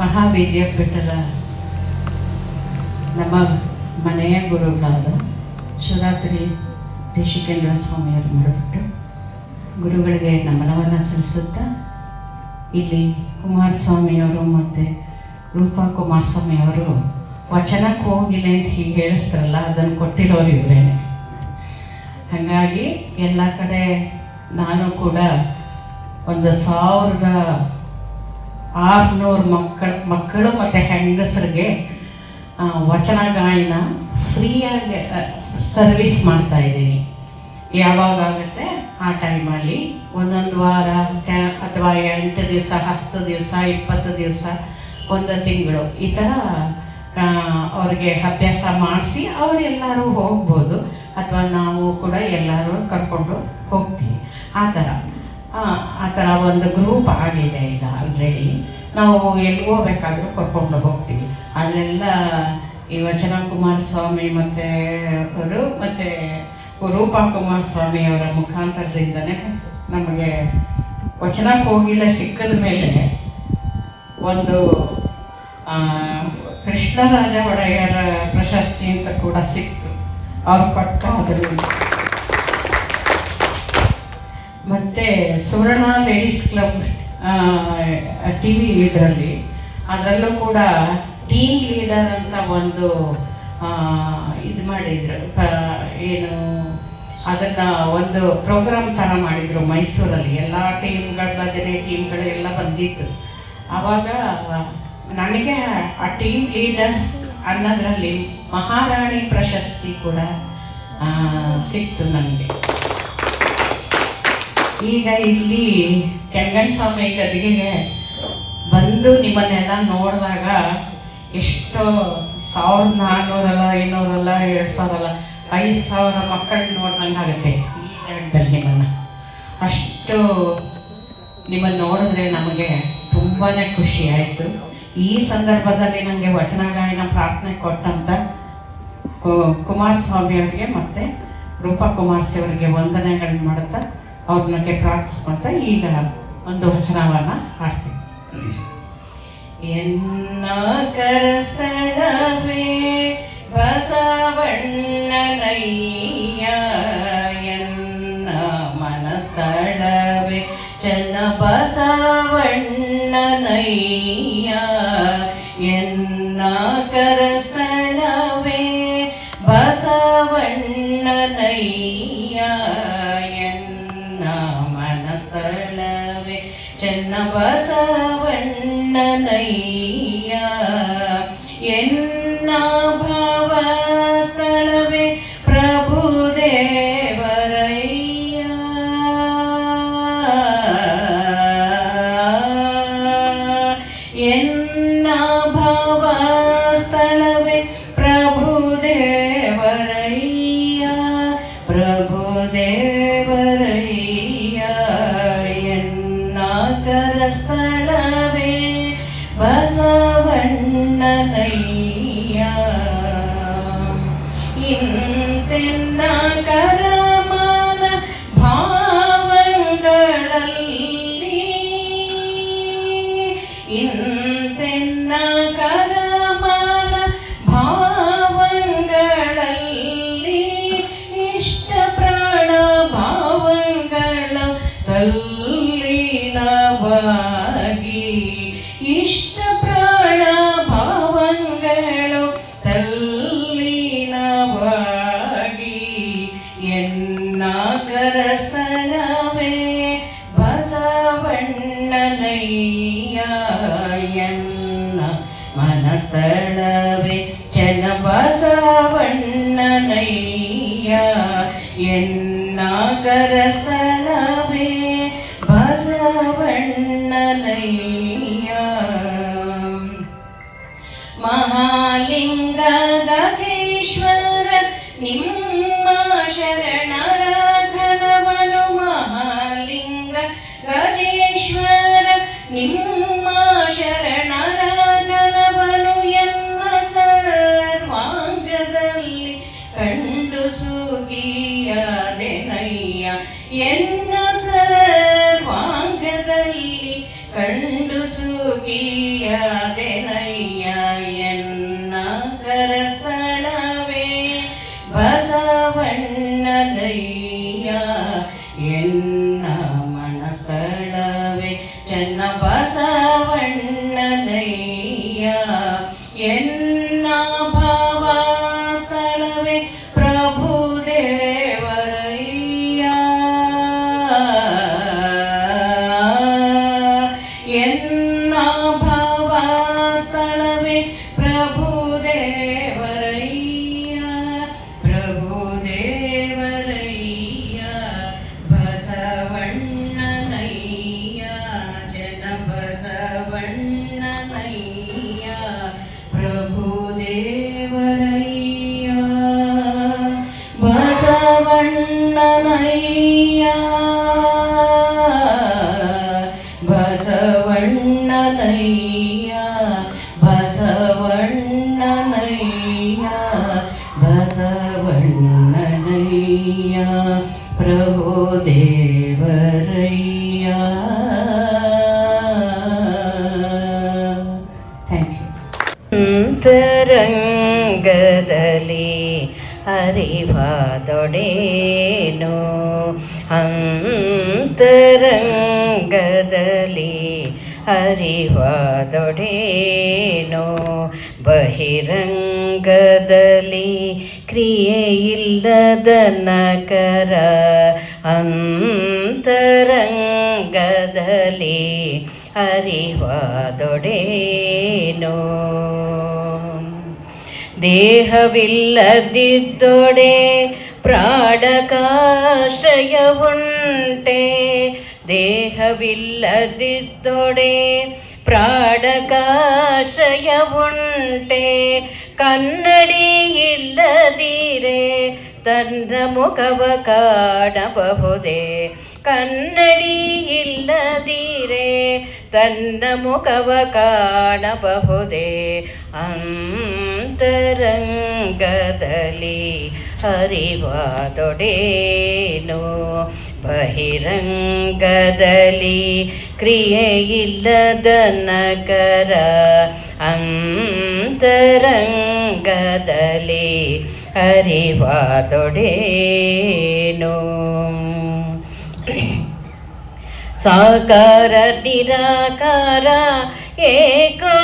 ಮಹಾವಿದ್ಯಾಪೀಠದ ನಮ್ಮ ಮನೆಯ ಗುರುಗಳಾದ ಶಿವರಾತ್ರಿ ದೇಶಿಕೇಂದ್ರ ಸ್ವಾಮಿಯವರು ಮಾಡಿಬಿಟ್ಟು ಗುರುಗಳಿಗೆ ನಮನವನ್ನು ಸಲ್ಲಿಸುತ್ತಾ ಇಲ್ಲಿ ಕುಮಾರಸ್ವಾಮಿಯವರು ಮತ್ತು ರೂಪಾ ಕುಮಾರಸ್ವಾಮಿಯವರು, ವಚನಕ್ಕೆ ಹೋಗಿಲ್ಲ ಅಂತ ಹೀಗೆ ಹೇಳಿಸ್ತಾರಲ್ಲ, ಅದನ್ನು ಕೊಟ್ಟಿರೋರು ಇವರೇ. ಹಾಗಾಗಿ ಎಲ್ಲ ಕಡೆ ನಾನು ಕೂಡ ಒಂದು ಸಾವಿರದ ಆರುನೂರು ಮಕ್ಕಳು ಮಕ್ಕಳು ಮತ್ತು ಹೆಂಗಸರಿಗೆ ವಚನ ಗಾಯನ ಫ್ರೀಯಾಗಿ ಸರ್ವಿಸ್ ಮಾಡ್ತಾ ಇದ್ದೀನಿ. ಯಾವಾಗ ಆಗುತ್ತೆ? ಆ ಟೈಮಲ್ಲಿ ಒಂದೊಂದು ವಾರ ಅಥವಾ ಎಂಟು ದಿವಸ, ಹತ್ತು ದಿವಸ, ಇಪ್ಪತ್ತು ದಿವಸ, ಒಂದು ತಿಂಗಳು, ಈ ಥರ ಅವ್ರಿಗೆ ಅಭ್ಯಾಸ ಮಾಡಿಸಿ ಅವರೆಲ್ಲರೂ ಹೋಗ್ಬೋದು, ಅಥವಾ ನಾವು ಕೂಡ ಎಲ್ಲರೂ ಕರ್ಕೊಂಡು ಹೋಗ್ತೀವಿ. ಆ ಥರ ಆ, ಥರ ಒಂದು ಗ್ರೂಪ್ ಆಗಿದೆ ಈಗ ಆಲ್ರೆಡಿ ನಾವು ಎಲ್ಲಿ ಹೋಗ್ಬೇಕಾದ್ರೂ ಕರ್ಕೊಂಡು ಹೋಗ್ತೀವಿ. ಅಲ್ಲೆಲ್ಲ ಈ ವಚನ ಕುಮಾರಸ್ವಾಮಿ ಮತ್ತು ಅವರು ಮತ್ತು ರೂಪಾ ಕುಮಾರಸ್ವಾಮಿ ಅವರ ಮುಖಾಂತರದಿಂದನೇ ನಮಗೆ ವಚನಕ್ಕೆ ಹೋಗಿಲ್ಲ ಸಿಕ್ಕದ ಮೇಲೆ ಒಂದು ಕೃಷ್ಣರಾಜ ಒಡೆಯರ ಪ್ರಶಸ್ತಿ ಅಂತ ಕೂಡ ಸಿಕ್ತು. ಅವ್ರು ಕೊಟ್ಟ ಅದನ್ನು. ಮತ್ತು Suvarna ladies club T V ಇದರಲ್ಲಿ, ಅದರಲ್ಲೂ ಕೂಡ ಟೀಮ್ ಲೀಡರ್ ಅಂತ ಒಂದು ಇದು ಮಾಡಿದ್ರು. ಏನು, ಅದನ್ನು ಒಂದು ಪ್ರೋಗ್ರಾಮ್ ಥರ ಮಾಡಿದರು ಮೈಸೂರಲ್ಲಿ. ಎಲ್ಲ ಟೀಮ್ಗಳ ಭಜನೆ ಟೀಮ್ಗಳು ಎಲ್ಲ ಬಂದಿತ್ತು. ಆವಾಗ ನನಗೆ ಆ ಟೀಮ್ ಲೀಡರ್ ಅನ್ನೋದ್ರಲ್ಲಿ ಮಹಾರಾಣಿ ಪ್ರಶಸ್ತಿ ಕೂಡ ಸಿಕ್ತು ನನಗೆ. ಈಗ ಇಲ್ಲಿ ಕೆಂಗಣ್ಣ ಸ್ವಾಮಿ ಗದಿಗೆಗೆ ಬಂದು ನಿಮ್ಮನ್ನೆಲ್ಲ ನೋಡಿದಾಗ ಎಷ್ಟೋ ಸಾವಿರದ ನಾನ್ನೂರಲ್ಲ ಐನೂರಲ್ಲ ಎರಡು ಸಾವಿರಲ್ಲ ಐದು ಸಾವಿರ ಮಕ್ಕಳು ನೋಡ್ದಂಗೆ ಆಗುತ್ತೆ ಈ ಜಾಗದಲ್ಲಿ ನಿಮ್ಮನ್ನು. ಅಷ್ಟು ನಿಮ್ಮನ್ನು ನೋಡಿದ್ರೆ ನಮಗೆ ತುಂಬಾ ಖುಷಿ ಆಯಿತು. ಈ ಸಂದರ್ಭದಲ್ಲಿ ನನಗೆ ವಚನ ಗಾಯನ ಪ್ರಾರ್ಥನೆ ಕೊಟ್ಟಂತ ಕುಮಾರಸ್ವಾಮಿ ಅವರಿಗೆ ಮತ್ತು ರೂಪಾ ಕುಮಾರ್ಸಿ ಅವರಿಗೆ ವಂದನೆಗಳನ್ನ ಮಾಡುತ್ತಾ ಅವ್ರನ್ನಕ್ಕೆ ಪ್ರಾರ್ಥಿಸ್ಕೊಂತ ಈಗ ಒಂದು ವಚನವನ್ನು ಹಾಡ್ತೀನಿ. ಎನ್ನ ಕರಸ್ಥಳವೇ ಬಸವಣ್ಣನಯ್ಯ, ಎನ್ನ ಮನಸ್ಥಳವೇ ಚೆನ್ನ ಬಸವಣ್ಣನಯ್ಯ, ಎನ್ನ ಕರಸ್ಥಳವೇ ಮನಸ್ಥಳವೇ ಚೆನ್ನ ಬಸವಣ್ಣನಯ್ಯ ಎನ್ನ ಭಾವ ಸ್ಥಳವೇ ಪ್ರಭು ದೇವರಯ್ಯ ಎನ್ನ ಭಾವ ಸ್ಥಳವೇ ಪ್ರಭು ದೇವರಯ್ಯ ಪ್ರಭು ದೇವರಯ್ಯ ಬಸವಣ್ಣನಯ್ಯ ಎನ್ನ ಕರಸ್ಥಳವೇ ಕಂಡು ಸುಗಿಯದೆನಯ್ಯ ಎನ್ನ ಸರ್ವಾಂಗದಲ್ಲಿ ಕಂಡು ಸುಗಿಯದೆ ಅಂತರಂಗದಲ್ಲಿ ಅರಿವಾದೊಡೇನು ಅಂತರಂಗದಲ್ಲಿ ಅರಿವಾದೊಡೇನು ಬಹಿರಂಗದಲ್ಲಿ ಕ್ರಿಯೆಯಿಲ್ಲದ ನಕರ ಅಂತರಂಗದಲ್ಲಿ ಅರಿವಾದೊಡೇನು ದೇಹವಿಲ್ಲದಿದ್ದೊಡೆ ಪ್ರಾಡಕಾಶಯವುಂಟೆ ದೇಹವಿಲ್ಲದಿದ್ದೊಡೆ ಪ್ರಾಡಕಾಶಯವುಂಟೆ ಕನ್ನಡಿ ಇಲ್ಲದಿರೆ ತನ್ನ ಮುಖವ ಕಾಣಬಹುದೇ ಕನ್ನಡಿ ಇಲ್ಲದಿರೆ ತನ್ನ ಮುಖವ ಕಾಣಬಹುದೇ? ಅಂತರಂಗದಲ್ಲಿ ಹರಿವಾದೊಡೇನು? ಬಹಿರಂಗದಲ್ಲಿ ಕ್ರಿಯೆಯಿಲ್ಲದ ನಗರ ಅಂತರಂಗದಲ್ಲಿ ಅರಿವಾದೊಡೇನು సాకార నిరాకార ఏకో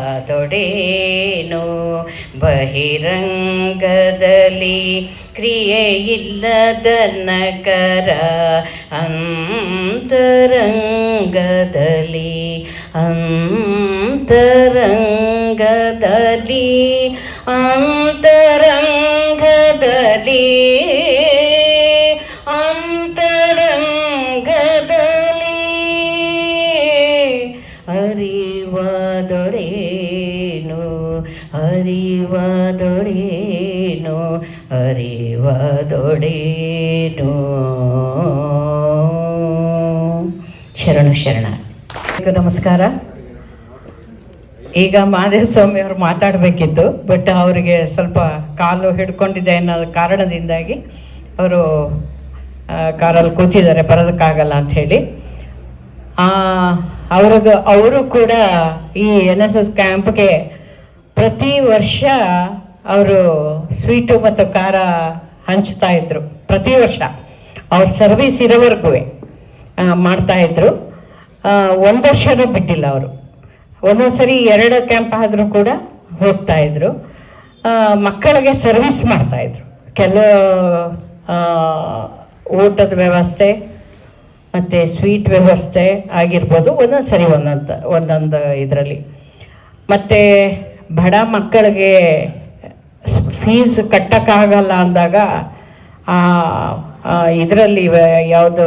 ಅರಿವಾದೊಡೇನು ಬಹಿರಂಗದಲ್ಲಿ ಕ್ರಿಯೆಯಿಲ್ಲದ ನಗರ ಅಂತರಂಗದಲ್ಲಿ ಅಂತರಂಗದಲ್ಲಿ ಅಂತರಂಗದಲ್ಲಿ ಅರಿವಾದೊಡೇನು? ಅರಿವಾದೊಡೇನು? ಶರಣು ಶರಣ. ನಮಸ್ಕಾರ. ಈಗ ಮಹಾದೇವ ಸ್ವಾಮಿ ಅವರು ಮಾತಾಡಬೇಕಿತ್ತು ಬಟ್ ಅವರಿಗೆ ಸ್ವಲ್ಪ ಕಾಲು ಹಿಡ್ಕೊಂಡಿದೆ ಅನ್ನೋ ಕಾರಣದಿಂದಾಗಿ ಅವರು ಕಾರಲ್ಲಿ ಕೂತಿದ್ದಾರೆ, ಬರೋದಕ್ಕಾಗಲ್ಲ ಅಂತ ಹೇಳಿ. ಅವ್ರದ್ದು, ಅವರು ಕೂಡ ಈ ಎನ್ ಎಸ್ ಎಸ್ ಕ್ಯಾಂಪ್ಗೆ ಪ್ರತಿ ವರ್ಷ ಅವರು ಸ್ವೀಟು ಮತ್ತು ಖಾರ ಹಂಚ್ತಾ ಇದ್ರು. ಪ್ರತಿ ವರ್ಷ. ಅವ್ರ ಸರ್ವಿಸ್ ಇರೋವರೆಗೂ ಮಾಡ್ತಾ ಇದ್ರು. ಒಂದು ವರ್ಷನೂ ಬಿಟ್ಟಿಲ್ಲ ಅವರು. ಒಂದೊಂದ್ಸರಿ ಎರಡು ಕ್ಯಾಂಪ್ ಆದರೂ ಕೂಡ ಹೋಗ್ತಾ ಇದ್ರು. ಮಕ್ಕಳಿಗೆ ಸರ್ವಿಸ್ ಮಾಡ್ತಾ ಇದ್ರು. ಕೆಲವು ಊಟದ ವ್ಯವಸ್ಥೆ ಮತ್ತು ಸ್ವೀಟ್ ವ್ಯವಸ್ಥೆ ಆಗಿರ್ಬೋದು ಒಂದೊಂದು ಸರಿ ಒಂದೊಂದು ಒಂದೊಂದು ಇದರಲ್ಲಿ. ಮತ್ತು ಬಡ ಮಕ್ಕಳಿಗೆ ಫೀಸ್ ಕಟ್ಟಕ್ಕಾಗಲ್ಲ ಅಂದಾಗ ಇದರಲ್ಲಿ ಯಾವುದು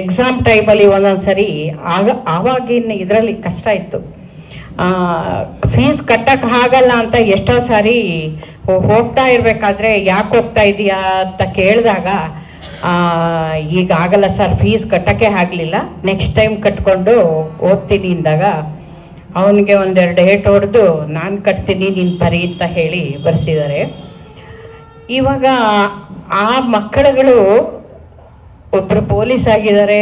ಎಕ್ಸಾಮ್ ಟೈಮಲ್ಲಿ ಒಂದೊಂದು ಸರಿ ಆಗ, ಆವಾಗಿನ ಇದರಲ್ಲಿ ಕಷ್ಟ ಇತ್ತು. ಫೀಸ್ ಕಟ್ಟಕ್ಕೆ ಆಗಲ್ಲ ಅಂತ ಎಷ್ಟೋ ಸಾರಿ ಹೋಗ್ತಾ ಇರಬೇಕಾದ್ರೆ ಯಾಕೆ ಹೋಗ್ತಾ ಇದೆಯಾ ಅಂತ ಕೇಳಿದಾಗ ಈಗ ಆಗಲ್ಲ ಸರ್ ಫೀಸ್ ಕಟ್ಟಕ್ಕೆ ಆಗಲಿಲ್ಲ, ನೆಕ್ಸ್ಟ್ ಟೈಮ್ ಕಟ್ಕೊಂಡು ಹೋಗ್ತೀನಿ ಅಂದಾಗ ಅವನಿಗೆ ಒಂದೆರಡು ಏಟ್ ಹೊಡೆದು, ನಾನು ಕಟ್ತೀನಿ, ನೀನು ಬರಿ ಅಂತ ಹೇಳಿ ಬರೆಸಿದ್ದಾರೆ. ಇವಾಗ ಆ ಮಕ್ಕಳುಗಳು ಒಬ್ಬರು ಪೊಲೀಸ್ ಆಗಿದ್ದಾರೆ,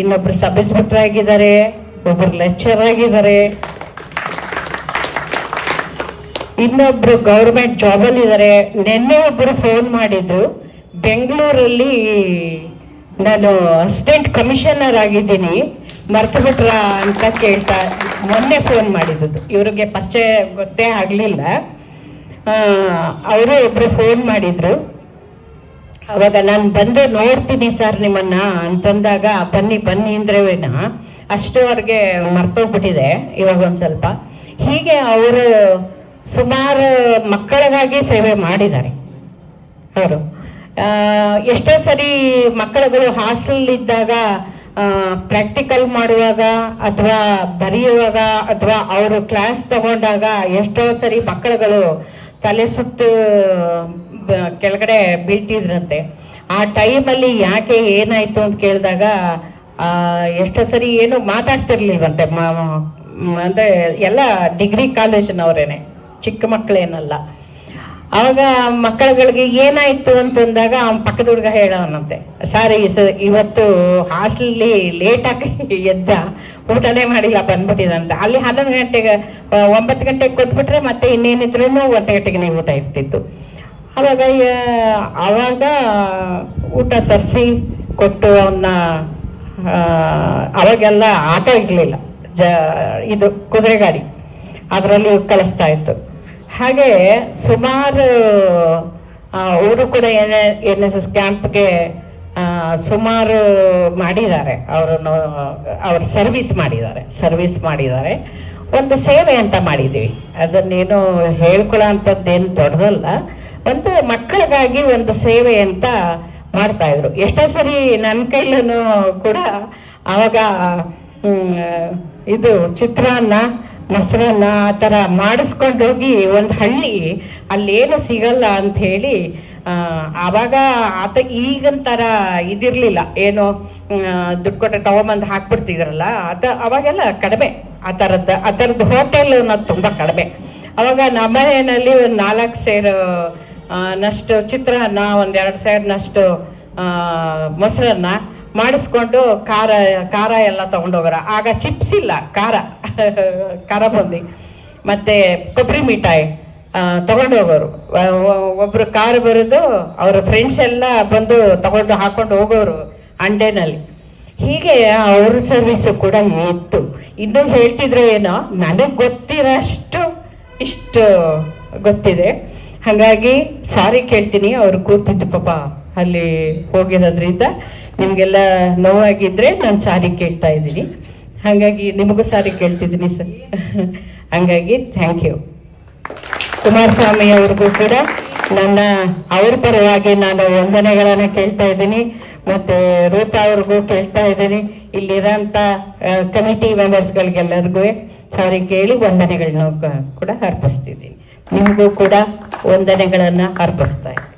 ಇನ್ನೊಬ್ರು ಸಬ್ ಇನ್ಸ್ಪೆಕ್ಟರ್ ಆಗಿದ್ದಾರೆ ಒಬ್ಬರು ಲೆಕ್ಚರ್ ಆಗಿದ್ದಾರೆ. ಇನ್ನೊಬ್ರು ಗೌರ್ಮೆಂಟ್ ಜಾಬಲ್ಲಿ ಇದ್ದಾರೆ. ನಿನ್ನೆ ಒಬ್ಬರು ಫೋನ್ ಮಾಡಿದ್ರು, ಬೆಂಗಳೂರಲ್ಲಿ ನಾನು ಅಸಿಸ್ಟೆಂಟ್ ಕಮಿಷನರ್ ಆಗಿದ್ದೀನಿ ಮರ್ತು ಬಿಟ್ರ ಅಂತ ಕೇಳ್ತಾ ಮೊನ್ನೆ ಫೋನ್ ಮಾಡಿದ್ದು ಇವ್ರಿಗೆ ಪರಿಚಯ ಗೊತ್ತೇ ಆಗಲಿಲ್ಲ. ಅವರು ಒಬ್ರು ಫೋನ್ ಮಾಡಿದ್ರು. ಅವಾಗ ನಾನು ಬಂದು ನೋಡ್ತೀನಿ ಸರ್ ನಿಮ್ಮನ್ನ ಅಂತಂದಾಗ, ಬನ್ನಿ ಬನ್ನಿ ಅಂದ್ರೇನ ಅಷ್ಟುವರೆಗೆ ಮರ್ತೋಗ್ಬಿಟ್ಟಿದೆ, ಇವಾಗ ಒಂದು ಸ್ವಲ್ಪ. ಹೀಗೆ ಅವರು ಸುಮಾರು ಮಕ್ಕಳಿಗಾಗಿ ಸೇವೆ ಮಾಡಿದ್ದಾರೆ ಅವರು. ಎಷ್ಟೋ ಸರಿ ಮಕ್ಕಳುಗಳು ಹಾಸ್ಟೆಲ್ ಇದ್ದಾಗ ಪ್ರಾಕ್ಟಿಕಲ್ ಮಾಡುವಾಗ ಅಥವಾ ಬರೆಯುವಾಗ ಅಥವಾ ಅವರು ಕ್ಲಾಸ್ ತಗೊಂಡಾಗ ಎಷ್ಟೋ ಸರಿ ಮಕ್ಕಳುಗಳು ತಲೆ ಸುತ್ತು ಕೆಳಗಡೆ ಬೀಳ್ತಿದ್ರಂತೆ. ಆ ಟೈಮಲ್ಲಿ ಯಾಕೆ ಏನಾಯ್ತು ಅಂತ ಕೇಳಿದಾಗ ಎಷ್ಟೋ ಸರಿ ಏನು ಮಾತಾಡ್ತಿರ್ಲಿಲ್ವಂತೆ. ಅಂದ್ರೆ ಎಲ್ಲ ಡಿಗ್ರಿ ಕಾಲೇಜಿನವರೇನೆ ಚಿಕ್ಕ ಮಕ್ಕಳೇನಲ್ಲ. ಅವಾಗ ಮಕ್ಕಳುಗಳಿಗೆ ಏನಾಯ್ತು ಅಂತಂದಾಗ ಅವ್ನ ಪಕ್ಕದ ಹುಡುಗ ಹೇಳೋನಂತೆ, ಸಾರಿ ಇವತ್ತು ಹಾಸ್ಟೆಲ್ಲಿ ಲೇಟಾಗಿ ಎದ್ದ, ಊಟನೇ ಮಾಡಿಲ್ಲ ಬಂದ್ಬಿಟ್ಟಿದಂತೆ ಅಲ್ಲಿ ಹನ್ನೊಂದು ಗಂಟೆಗೆ ಒಂಬತ್ತು ಗಂಟೆಗೆ ಕೊಟ್ಬಿಟ್ರೆ ಮತ್ತೆ ಇನ್ನೇನಿದ್ರು ಒಂದು ಗಂಟೆಗೆ ನೀವು ಊಟ ಇರ್ತಿತ್ತು. ಅವಾಗ ಅವಾಗ ಊಟ ತರಿಸಿ ಕೊಟ್ಟು ಅವನ್ನ ಅವಾಗೆಲ್ಲ ಆಟೋ ಇರಲಿಲ್ಲ, ಜ, ಇದು ಕುದುರೆ ಗಾಡಿ, ಅದರಲ್ಲಿ ಕಳಿಸ್ತಾ ಇತ್ತು. ಹಾಗೆ ಸುಮಾರು ಅವರು ಕೂಡ ಎನ್ ಎನ್ ಎಸ್ ಎಸ್ ಕ್ಯಾಂಪ್ಗೆ ಸುಮಾರು ಮಾಡಿದ್ದಾರೆ. ಅವರನ್ನು, ಅವ್ರ ಸರ್ವಿಸ್ ಮಾಡಿದ್ದಾರೆ. ಸರ್ವಿಸ್ ಮಾಡಿದ್ದಾರೆ. ಒಂದು ಸೇವೆ ಅಂತ ಮಾಡಿದ್ದೀವಿ. ಅದನ್ನೇನು ಹೇಳ್ಕೊಳ್ಳೋ ಅಂಥದ್ದೇನು ದೊಡ್ಡದಲ್ಲ. ಒಂದು ಮಕ್ಕಳಿಗಾಗಿ ಒಂದು ಸೇವೆ ಅಂತ ಮಾಡ್ತಾ ಇದ್ರು. ಎಷ್ಟೋ ಸರಿ ನನ್ನ ಕೈಲೂ ಕೂಡ ಆವಾಗ ಇದು ಚಿತ್ರಾನ್ನ ಮೊಸರನ್ನ ಆ ಥರ ಮಾಡಿಸ್ಕೊಂಡು ಹೋಗಿ ಒಂದು ಹಳ್ಳಿ ಅಲ್ಲೇನು ಸಿಗಲ್ಲ ಅಂತ ಹೇಳಿ ಆವಾಗ ಆತ ಈಗಿನ ಥರ ಇದಿರಲಿಲ್ಲ. ಏನು ದುಡ್ಡು ಕೊಟ್ಟರೆ ತಗೊಂಬಂದು ಹಾಕ್ಬಿಡ್ತಿದ್ರಲ್ಲ, ಆತ ಅವಾಗೆಲ್ಲ ಕಡಿಮೆ. ಆ ಥರದ್ದು ಆ ಥರದ್ದು ಹೋಟೆಲ್ ಅನ್ನೋದು ತುಂಬ ಕಡಿಮೆ. ಅವಾಗ ನಮ್ಮನೆಯಲ್ಲಿ ಒಂದು ನಾಲ್ಕು ಸೇರು ನಷ್ಟು ಚಿತ್ರಾನ್ನ ಒಂದು ಎರಡು ಸೇರಿನಷ್ಟು ಮೊಸರನ್ನ ಮಾಡಿಸ್ಕೊಂಡು ಖಾರ ಖಾರ ಎಲ್ಲ ತಗೊಂಡೋಗ್ರ. ಆಗ ಚಿಪ್ಸ್ ಇಲ್ಲ, ಖಾರ. ಖಾರ ಬಂದು ಮತ್ತೆ ಕೊಬ್ಬರಿ ಮಿಠಾಯಿ ತಗೊಂಡೋಗೋರು. ಒಬ್ಬರು ಕಾರ್ ಬರೋದು, ಅವರ ಫ್ರೆಂಡ್ಸ್ ಎಲ್ಲ ಬಂದು ತಗೊಂಡು ಹಾಕೊಂಡು ಹೋಗೋರು ಅಂಡೆನಲ್ಲಿ. ಹೀಗೆ ಅವ್ರ ಸರ್ವಿಸು ಕೂಡ ಇತ್ತು. ಇನ್ನೂ ಹೇಳ್ತಿದ್ರೆ ಏನೋ, ನನಗೆ ಗೊತ್ತಿರೋಷ್ಟು ಇಷ್ಟು ಗೊತ್ತಿದೆ. ಹಾಗಾಗಿ ಸಾರಿ ಕೇಳ್ತೀನಿ, ಅವ್ರು ಕೂತಿದ್ದು ಪಾಪ ಅಲ್ಲಿ ಹೋಗಿರೋದ್ರಿಂದ. ನಿಮಗೆಲ್ಲ ನೋವಾಗಿದ್ರೆ ನಾನು ಸಾರಿ ಕೇಳ್ತಾ ಇದ್ದೀನಿ. ಹಾಗಾಗಿ ನಿಮಗೂ ಸಾರಿ ಕೇಳ್ತಿದ್ದೀನಿ ಸರ್. ಹಾಗಾಗಿ ಥ್ಯಾಂಕ್ ಯು ಕುಮಾರಸ್ವಾಮಿ ಅವ್ರಿಗೂ ಕೂಡ ನನ್ನ, ಅವ್ರ ಪರವಾಗಿ ನಾನು ವಂದನೆಗಳನ್ನು ಕೇಳ್ತಾ ಇದ್ದೀನಿ. ಮತ್ತೆ ರೂಪಾ ಅವ್ರಿಗೂ ಕೇಳ್ತಾ ಇದ್ದೀನಿ. ಇಲ್ಲಿರೋಂಥ ಕಮಿಟಿ ಮೆಂಬರ್ಸ್ಗಳಿಗೆಲ್ಲರಿಗೂ ಸಾರಿ ಕೇಳಿ ವಂದನೆಗಳನ್ನ ಕೂಡ ಅರ್ಪಿಸ್ತಿದ್ದೀನಿ. ನಿಮಗೂ ಕೂಡ ವಂದನೆಗಳನ್ನು ಅರ್ಪಿಸ್ತಾ ಇದ್ದೀನಿ.